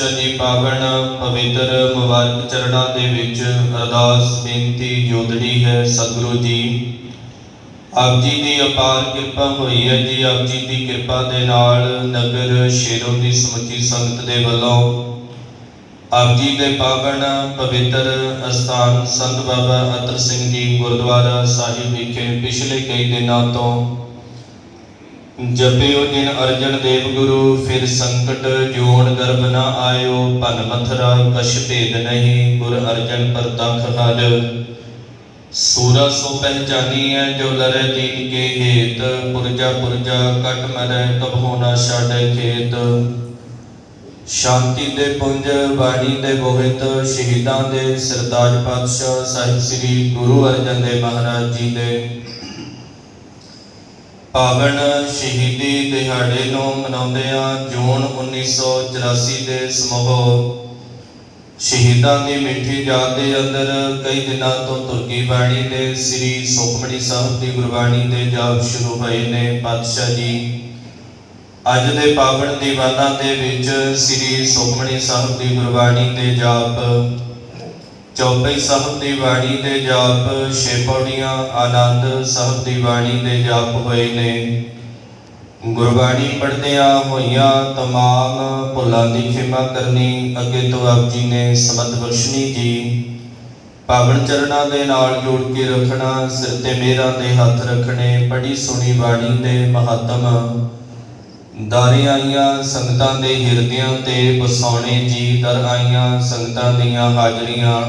ਪਾਤਸ਼ਾਹ ਜੀ ਪਾਵਨ ਪਵਿੱਤਰ ਮੁਬਾਰਕ ਚਰਣਾ ਦੇ ਵਿੱਚ ਅਰਦਾਸ ਬੇਨਤੀ ਜੋਦੜੀ ਹੈ ਸਤਿਗੁਰੂ ਜੀ। ਆਪ ਜੀ ਦੀ ਅਪਾਰ ਕਿਰਪਾ ਹੋਈ ਹੈ ਜੀ। ਆਪ ਜੀ ਦੀ ਕਿਰਪਾ ਦੇ ਨਾਲ ਨਗਰ ਸ਼ੇਰੋ ਦੀ ਸਮੁੱਚੀ ਸੰਗਤ ਦੇ ਵੱਲੋਂ ਆਪ ਜੀ ਦੇ ਪਾਵਨ ਪਵਿੱਤਰ ਅਸਥਾਨ ਸੰਤ ਬਾਬਾ ਅਤਰ ਸਿੰਘ ਜੀ ਗੁਰਦੁਆਰਾ ਸਾਹਿਬ ਵਿਖੇ ਪਿਛਲੇ ਕਈ ਦਿਨਾਂ ਤੋਂ ਜਪਿਓ ਜਿਨ ਅਰਜਨ ਦੇਵ ਗੁਰੂ, ਫਿਰ ਸੰਕਟ ਜੋਣ ਗਰਭ ਨ ਆਇਓ ਭਨ ਮਥਰਾ ਕਛ ਭੇਦ ਨਹੀਂ, ਗੁਰ ਅਰਜਨ ਪਰਤਖ ਹਰ ਸੂਰਾ ਸੋ ਪਹਿਚਾਨੀ ਹੈ ਜੋ ਲਰੇ ਦੀਨ ਕੇ ਹੇਤ। ਪੁਰਜਾ ਪੁਰਜਾ ਕਟ ਮਰੈ ਕਬਹੁ ਨਾ ਛਾੜੈ ਖੇਤ। ਸ਼ਾਂਤੀ ਦੇ ਪੁੰਜ, ਬਾਣੀ ਦੇ ਬੋਹਿਤ, ਸ਼ਹੀਦਾਂ ਦੇ ਸਰਤਾਜ ਪਾਤਸ਼ਾਹ, ਸਾਹਿਬ ਸ੍ਰੀ ਗੁਰੂ ਅਰਜਨ ਦੇਵ ਮਹਾਰਾਜ ਜੀ ਦੇ ਪਾਵਨ ਸ਼ਹੀਦੀ ਦਿਹਾੜੇ ਨੂੰ ਮਨਾਉਂਦਿਆਂ ਜੂਨ 1984 ਦੇ ਸਮੂਹ ਸ਼ਹੀਦਾਂ ਦੀ ਮਿੱਠੀ ਯਾਦ ਦੇ ਅੰਦਰ ਕਈ ਦਿਨਾਂ ਤੋਂ ਤੁਰਕੀ ਬਾਣੀ ਦੇ ਸ੍ਰੀ ਸੁਖਮਣੀ ਸਾਹਿਬ ਦੀ ਗੁਰਬਾਣੀ ਦੇ ਜਾਪ ਸ਼ੁਰੂ ਹੋਏ ਨੇ। ਪਾਤਸ਼ਾਹ ਜੀ, ਅੱਜ ਦੇ ਪਾਵਨ ਦੀਵਾਨਾਂ ਦੇ ਵਿੱਚ ਸ੍ਰੀ ਸੁਖਮਣੀ ਸਾਹਿਬ ਦੀ ਗੁਰਬਾਣੀ ਦੇ ਜਾਪ ਚੌਪਈ ਸਾਹਿਬ ਦੀ ਬਾਣੀ ਦੇ ਜਾਪ ਛੇ ਪੌੜੀਆਂ ਆਨੰਦ ਸਾਹਿਬ ਦੀ ਬਾਣੀ ਦੇ ਜਾਪ ਹੋਏ ਨੇ। ਗੁਰਬਾਣੀ ਪੜ੍ਹਦਿਆਂ ਹੋਈਆਂ ਤਮਾਮ ਭੁੱਲਾਂ ਦੀ ਖਿਮਾ ਕਰਨੀ ਅੱਗੇ ਤੋਂ ਆਪ ਜੀ ਨੇ ਸਮਤ ਬਖਸ਼ਣੀ ਜੀ। ਪਾਵਨ ਚਰਨਾਂ ਦੇ ਨਾਲ ਜੋੜ ਕੇ ਰੱਖਣਾ, ਸਿਰ ਤੇ ਮੇਰਾ ਦੇ ਹੱਥ ਰੱਖਣੇ ਪੜੀ ਸੁਣੀ ਬਾਣੀ ਦੇ ਮਹੱਤਮ ਦਾਰੇ ਆਈਆਂ ਸੰਗਤਾਂ ਦੇ ਹਿਰਦਿਆਂ ਤੇ ਬਸਾਉਣੇ ਜੀ ਦਰ ਆਈਆਂ ਸੰਗਤਾਂ ਦੀਆਂ ਹਾਜ਼ਰੀਆਂ।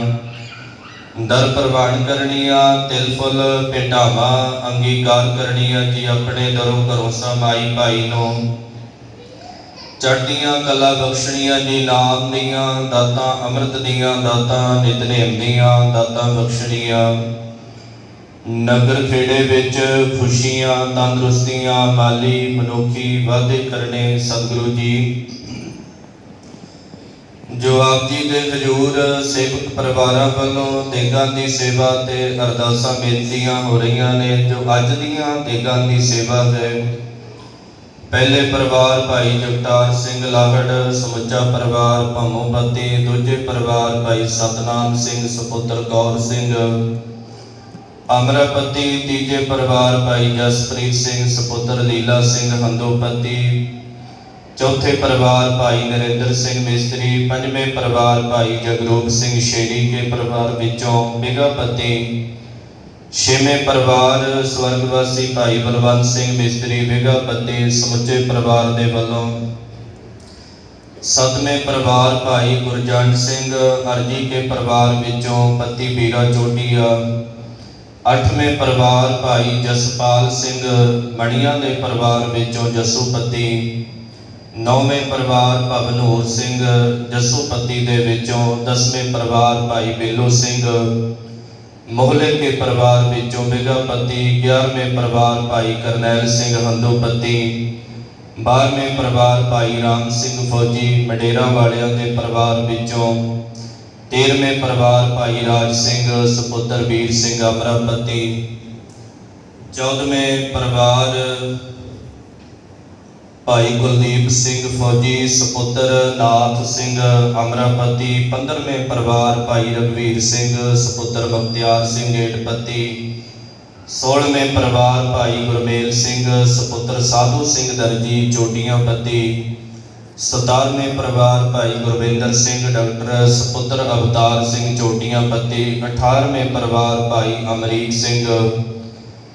ਦਰ ਪ੍ਰਵਾਨ ਕਰਨੀਆਂ, ਤਿਲ ਫੁੱਲ ਭੇਟਾਵਾ, ਅੰਗੀਕਾਰ ਕਰਨੀਆਂ ਜੀ ਆਪਣੇ ਦਰੋਂ ਘਰੋਂ ਸਮਾਈ ਭਾਈ ਨੂੰ। ਚੜ੍ਹਦੀਆਂ ਕਲਾ ਬਖਸ਼ਣੀਆਂ ਜੀ ਨਾਮ ਦੀਆਂ, ਦਾਤਾਂ ਅੰਮ੍ਰਿਤ ਦੀਆਂ ਦਾਤਾਂ ਨਿਤਨੇਮ ਦੀਆਂ ਦਾਤਾਂ ਬਖਸ਼ਣੀਆਂ। ਨਗਰ ਖੇੜੇ ਵਿੱਚ ਖੁਸ਼ੀਆਂ, ਤੰਦਰੁਸਤੀਆਂ ਮਾਲੀ ਮਨੁੱਖੀ ਵਾਧੇ ਕਰਨੇ ਸਤਿਗੁਰੂ ਜੀ। ਜੋ ਆਪ ਜੀ ਦੇ ਹਜੂਰ ਸੇਵਕ ਪਰਿਵਾਰਾਂ ਵੱਲੋਂ ਦੇਗਾਂ ਦੀ ਸੇਵਾ ਤੇ ਅਰਦਾਸਾਂ ਬੇਨਤੀਆਂ ਹੋ ਰਹੀਆਂ ਨੇ, ਜੋ ਅੱਜ ਦੀਆਂ ਦੇਗਾਂ ਦੀ ਸੇਵਾ ਹੈ। ਪਹਿਲੇ ਪਰਿਵਾਰ ਭਾਈ ਜਗਤਾਰ ਸਿੰਘ ਲਾਹੜ, ਸਮੁੱਚਾ ਪਰਿਵਾਰ ਭੰਮੋਪਤੀ, ਦੂਜੇ ਪਰਿਵਾਰ ਭਾਈ ਸਤਨਾਮ ਸਿੰਘ, ਸੁਪੁੱਤਰ ਕੌਰ ਸਿੰਘ ਅਮਰਪਤੀ ਤੀਜੇ ਪਰਿਵਾਰ ਭਾਈ ਜਸਪ੍ਰੀਤ ਸਿੰਘ, ਸੁਪੁੱਤਰ ਲੀਲਾ ਸਿੰਘ, ਹੰਦੋਪਤੀ। ਚੌਥੇ ਪਰਿਵਾਰ ਭਾਈ ਨਰਿੰਦਰ ਸਿੰਘ ਮਿਸਤਰੀ। ਪੰਜਵੇਂ ਪਰਿਵਾਰ ਭਾਈ ਜਗਰੂਪ ਸਿੰਘ ਸ਼ੇਰੀ ਕੇ ਪਰਿਵਾਰ ਵਿੱਚੋਂ ਬਿਗਾਪਤੀ ਛੇਵੇਂ ਪਰਿਵਾਰ ਸਵਰਗਵਾਸੀ ਭਾਈ ਬਲਵੰਤ ਸਿੰਘ ਮਿਸਤਰੀ ਬਿਗਾਪਤੀ ਸਮੁੱਚੇ ਪਰਿਵਾਰ ਦੇ ਵੱਲੋਂ। ਸਤਵੇਂ ਪਰਿਵਾਰ ਭਾਈ ਗੁਰਜੰਟ ਸਿੰਘ, ਅਰਜੀ ਕੇ ਪਰਿਵਾਰ ਵਿੱਚੋਂ ਪਤੀ ਬੀਰਾ ਚੋਟੀਆ ਅੱਠਵੇਂ ਪਰਿਵਾਰ ਭਾਈ ਜਸਪਾਲ ਸਿੰਘ ਮਣੀਆਂ ਦੇ ਪਰਿਵਾਰ ਵਿੱਚੋਂ ਜਸੂਪਤੀ ਨੌਵੇਂ ਪਰਿਵਾਰ ਭਵਨੂਰ ਸਿੰਘ ਜਸੂਪਤੀ ਦੇ ਵਿੱਚੋਂ ਦਸਵੇਂ ਪਰਿਵਾਰ ਭਾਈ ਬੇਲੋ ਸਿੰਘ, ਮੋਹਲੇ ਦੇ ਪਰਿਵਾਰ ਵਿੱਚੋਂ ਬਿਗਾਪਤੀ 11ਵੇਂ ਪਰਿਵਾਰ ਭਾਈ ਕਰਨੈਲ ਸਿੰਘ ਹੰਦੋਪਤੀ 12ਵੇਂ ਪਰਿਵਾਰ ਭਾਈ ਰਾਮ ਸਿੰਘ ਫੌਜੀ ਮਡੇਰਾ ਵਾਲਿਆਂ ਦੇ ਪਰਿਵਾਰ ਵਿੱਚੋਂ 13ਵੇਂ ਪਰਿਵਾਰ ਭਾਈ ਰਾਜ ਸਿੰਘ, ਸੁਪੁੱਤਰ ਵੀਰ ਸਿੰਘ ਅਮਰਾਪਤੀ 14ਵੇਂ ਪਰਿਵਾਰ ਭਾਈ ਕੁਲਦੀਪ ਸਿੰਘ ਫੌਜੀ, ਸੁਪੁੱਤਰ ਨਾਥ ਸਿੰਘ ਅਮਰਾਪਤੀ। 15ਵੇਂ ਪਰਿਵਾਰ ਭਾਈ ਰਗਵੀਰ ਸਿੰਘ, ਸੁਪੁੱਤਰ ਬਖਤਿਆਰ ਸਿੰਘ ਏਟਪਤੀ 16ਵੇਂ ਪਰਿਵਾਰ ਭਾਈ ਗੁਰਮੇਲ ਸਿੰਘ, ਸੁਪੁੱਤਰ ਸਾਧੂ ਸਿੰਘ ਦਰਜੀ, ਚੋਟੀਆਂ ਪੱਤੀ। 17ਵੇਂ ਪਰਿਵਾਰ ਭਾਈ ਗੁਰਵਿੰਦਰ ਸਿੰਘ, ਡਾਕਟਰ ਸੁਪੁੱਤਰ ਅਵਤਾਰ ਸਿੰਘ ਚੋਟੀਆਂ ਪੱਤੀ 18ਵੇਂ ਪਰਿਵਾਰ ਭਾਈ ਅਮਰੀਕ ਸਿੰਘ,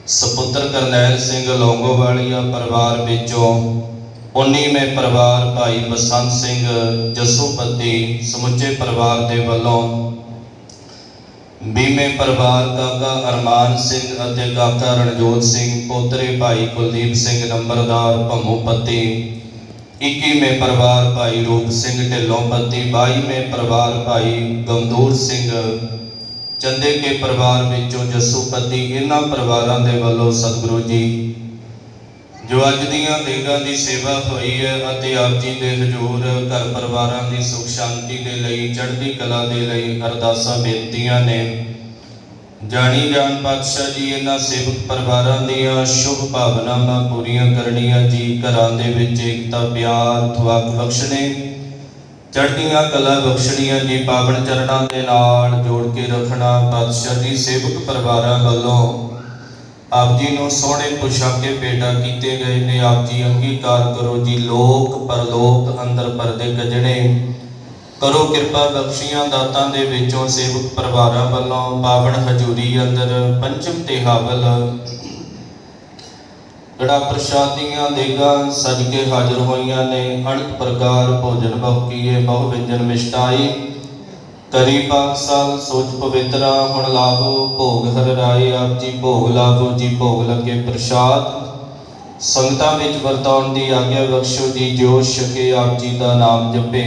ਸੁਪੁੱਤਰ ਕਰਨੈਲ ਸਿੰਘ ਲੌਂਗੋਵਾਲੀਆ ਪਰਿਵਾਰ ਵਿੱਚੋਂ 19ਵੇਂ ਪਰਿਵਾਰ ਭਾਈ ਬਸੰਤ ਸਿੰਘ ਜਸੂਪਤੀ ਸਮੁੱਚੇ ਪਰਿਵਾਰ ਦੇ ਵੱਲੋਂ ਬੀਮੇ ਪਰਿਵਾਰ ਕਾਕਾ ਅਰਮਾਨ ਸਿੰਘ ਅਤੇ ਕਾਕਾ ਰਣਜੋਤ ਸਿੰਘ, ਪੋਤਰੇ ਭਾਈ ਕੁਲਦੀਪ ਸਿੰਘ ਨੰਬਰਦਾਰ ਭੰਮੂ ਪੱਤੀ 21ਵੇਂ ਪਰਿਵਾਰ ਭਾਈ ਰੂਪ ਸਿੰਘ ਢਿੱਲੋਂ ਪੱਤੀ 22ਵੇਂ ਪਰਿਵਾਰ ਭਾਈ ਗਮਦੂਰ ਸਿੰਘ ਚੰਦੇ ਕੇ ਪਰਿਵਾਰ ਵਿੱਚੋਂ ਜੱਸੂ ਇਹਨਾਂ ਪਰਿਵਾਰਾਂ ਦੇ ਵੱਲੋਂ ਸਤਿਗੁਰੂ ਜੀ। ਜੋ ਅੱਜ ਦੀਆਂ ਦੇਗਾਂ ਦੀ ਸੇਵਾ ਹੋਈ ਹੈ ਅਤੇ ਆਪ ਜੀ ਦੇ ਹਜ਼ੂਰ ਘਰ ਪਰਿਵਾਰਾਂ ਦੀ ਸੁਖ ਸ਼ਾਂਤੀ ਦੇ ਲਈ, ਚੜ੍ਹਦੀ ਕਲਾ ਦੇ ਲਈ ਅਰਦਾਸਾਂ ਬੇਨਤੀਆਂ ਨੇ। ਜਾਣੀ ਜਾਣ ਪਾਤਸ਼ਾਹ ਜੀ, ਇਹਨਾਂ ਸੇਵਕ ਪਰਿਵਾਰਾਂ ਦੀਆਂ ਸ਼ੁਭ ਭਾਵਨਾਵਾਂ ਪੂਰੀਆਂ ਕਰਨੀਆਂ ਜੀ। ਘਰਾਂ ਦੇ ਵਿੱਚ ਏਕਤਾ, ਪਿਆਰ ਥਵਾਕ ਬਖਸ਼ਣੇ, ਚੜ੍ਹਦੀਆਂ ਕਲਾ ਬਖਸ਼ਣੀਆਂ ਜੀ। ਪਾਵਨ ਚਰਨਾਂ ਦੇ ਨਾਲ ਜੋੜ ਕੇ ਰੱਖਣਾ ਪਾਤਸ਼ਾਹ ਜੀ ਸੇਵਕ ਪਰਿਵਾਰਾਂ ਵੱਲੋਂ। ਆਪ ਜੀ ਨੂੰ ਸੋਹਣੇ ਪੁਸ਼ਾਕੇ ਭੇਟਾ ਕੀਤੇ ਗਏ ਨੇ। ਆਪ ਜੀ ਅੰਗੀਕਾਰ ਕਰੋ ਜੀ। ਲੋਕ ਪਰਲੋਕ ਅੰਦਰ ਪਰਦੇ ਗਜਣੇ ਕਰੋ ਕਿਰਪਾ ਬਖਸ਼ੀਆਂ ਦਾਤਾਂ ਦੇ ਵਿੱਚੋਂ ਸੇਵਕ ਪਰਿਵਾਰਾਂ ਵੱਲੋਂ ਪਾਵਨ ਹਜ਼ੂਰੀ ਅੰਦਰ ਪੰਚਮ ਤੇ ਹਾਵਲ। ਗੜਾ ਪ੍ਰਸ਼ਾਦੀਆਂ ਦੇਗਾ ਸਜ ਕੇ ਹਾਜ਼ਰ ਹੋਈਆਂ ਨੇ, ਅਣਖ ਪ੍ਰਕਾਰ ਭੋਜਨ ਬਹੁ ਕੀਏ ਬਹੁ ਵਿੰਜਨ ਮਿਸ਼ਟਾਈ। ਕਰੀ ਪਾਕਸਾਲ ਸੋਚ ਪਵਿੱਤਰਾ ਹੁਣ ਲਾਗੋ ਭੋਗ ਹਰ ਰਾਏ, ਆਪ ਜੀ ਭੋਗ ਲਾਗੋ ਜੀ ਭੋਗ ਲੱਗੇ ਪ੍ਰਸ਼ਾਦ। ਸੰਗਤਾਂ ਵਿੱਚ ਵਰਤਾਉਣ ਦੀ ਆਗਿਆ ਬਖਸ਼ੋ ਜੀ ਜੋ ਛਕੇ ਆਪ ਜੀ ਦਾ ਨਾਮ ਜਪੇ।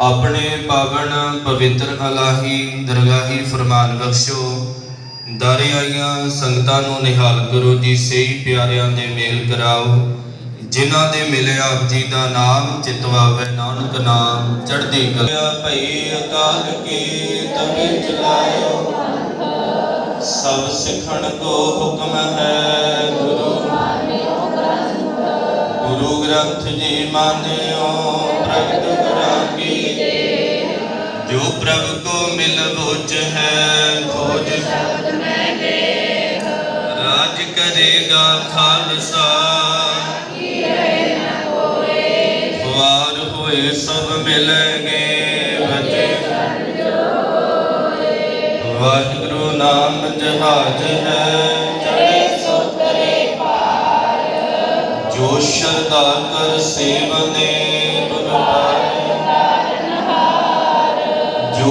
ਆਪਣੇ ਪਾਵਨ ਪਵਿੱਤਰ ਅਲਾਹੀ ਦਰਗਾਹੀ ਫਰਮਾਨ ਬਖਸ਼ੋ। ਦਾਰੇ ਆਈਆਂ ਸੰਗਤਾਂ ਨੂੰ ਨਿਹਾਲ ਕਰੋ ਜੀ ਸਹੀ ਪਿਆਰਿਆਂ ਦੇ ਮੇਲ ਕਰਾਓ। ਜਿਨ੍ਹਾਂ ਦੇ ਮਿਲੇ ਆਪ ਜੀ ਦਾ ਨਾਮ ਚਿਤਵਾਵੇ, ਨਾਨਕ ਨਾਮ ਚੜ੍ਹਦੀ ਕਲਾ। ਭਈ ਅਕਾਲ ਕੀ ਤਵੇ ਚਲਾਇਓ ਸਭ ਸਿੱਖਣ ਕੋ ਹੁਕਮ ਹੈ ਗੁਰੂ। ਗੁਰੂ ਗ੍ਰੰਥ ਜੀ ਮਾਨਿਓ, ਪ੍ਰਗਟ ਕਰਾਂ। ਪ੍ਰਭ ਕੋ ਮਿਲ ਬੁਝ ਹੈ। ਖੋਜ ਸ਼ਬਦ ਮੈਂ ਦੇਖ। ਰਾਜ ਕਰੇਗਾ ਖਾਲਸਾ। ਵਾਰ ਹੋਏ ਸਭ ਮਿਲਣਗੇ। ਵਜੇ ਵਾਹਿਗੁਰੂ ਨਾਮ ਜਹਾਜ ਹੈ। ਜੋ ਸ਼ਰਧਾ ਕਰ ਸੇਵਨੇ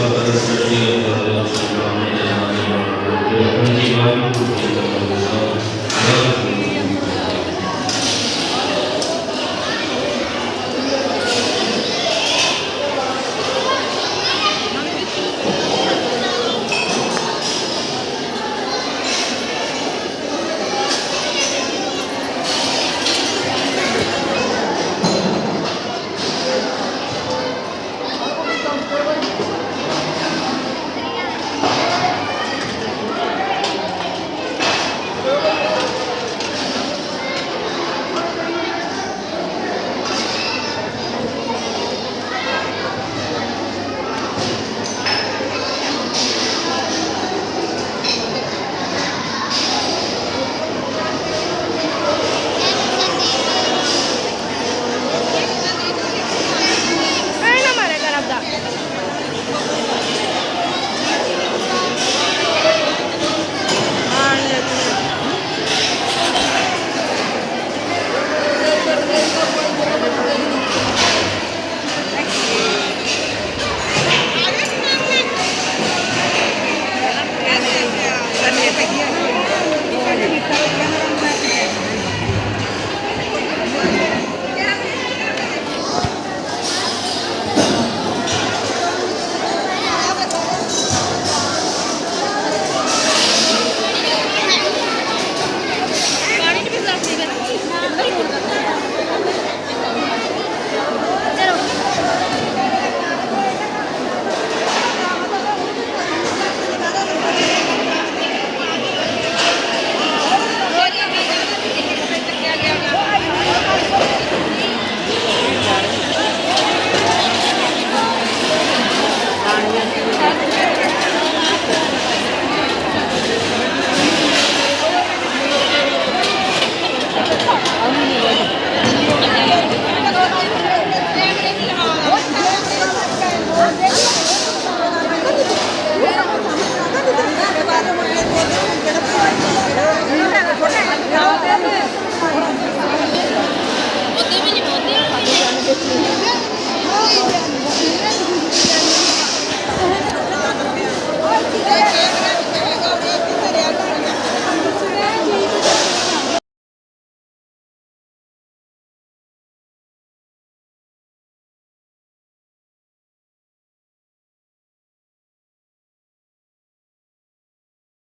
ਸਤਿਗੁਰ